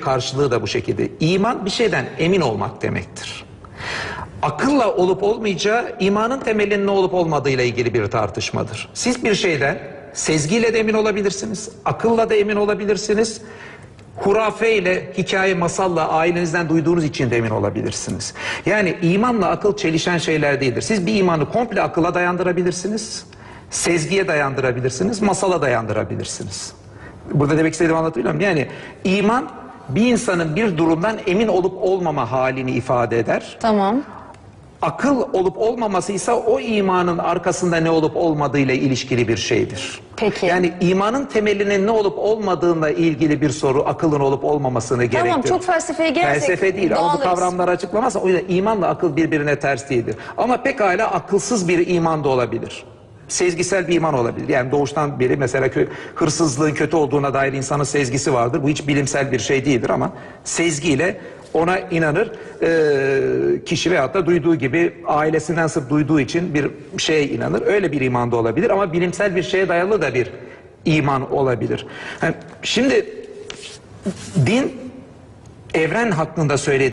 karşılığı da bu şekilde. İman bir şeyden emin olmak demektir. Akılla olup olmayacağı imanın temelinin ne olup olmadığıyla ilgili bir tartışmadır. Siz bir şeyden sezgiyle de emin olabilirsiniz, akılla da emin olabilirsiniz. Hurafe ile hikaye masalla ailenizden duyduğunuz için de emin olabilirsiniz. Yani imanla akıl çelişen şeyler değildir. Siz bir imanı komple akıla dayandırabilirsiniz, sezgiye dayandırabilirsiniz, masala dayandırabilirsiniz. Burada demek istediğimi anlatabiliyor muyum? Yani iman bir insanın bir durumdan emin olup olmama halini ifade eder. Tamam. Akıl olup olmaması ise o imanın arkasında ne olup olmadığıyla ilişkili bir şeydir. Peki. Yani imanın temelinin ne olup olmadığıyla ilgili bir soru akılın olup olmamasını gerektirir. çok felsefeye girersek Felsefe değil ama bu kavramları açıklamazsa o yüzden imanla akıl birbirine ters değildir. Ama pekala akılsız bir iman da olabilir. Sezgisel bir iman olabilir. Yani doğuştan beri mesela kö- hırsızlığın kötü olduğuna dair insanın sezgisi vardır. Bu hiç bilimsel bir şey değildir ama sezgiyle ona inanır. Ee, kişi veyahut da duyduğu gibi ailesinden sırf duyduğu için bir şeye inanır. Öyle bir iman da olabilir ama bilimsel bir şeye dayalı da bir iman olabilir. Yani şimdi din evren hakkında söylediği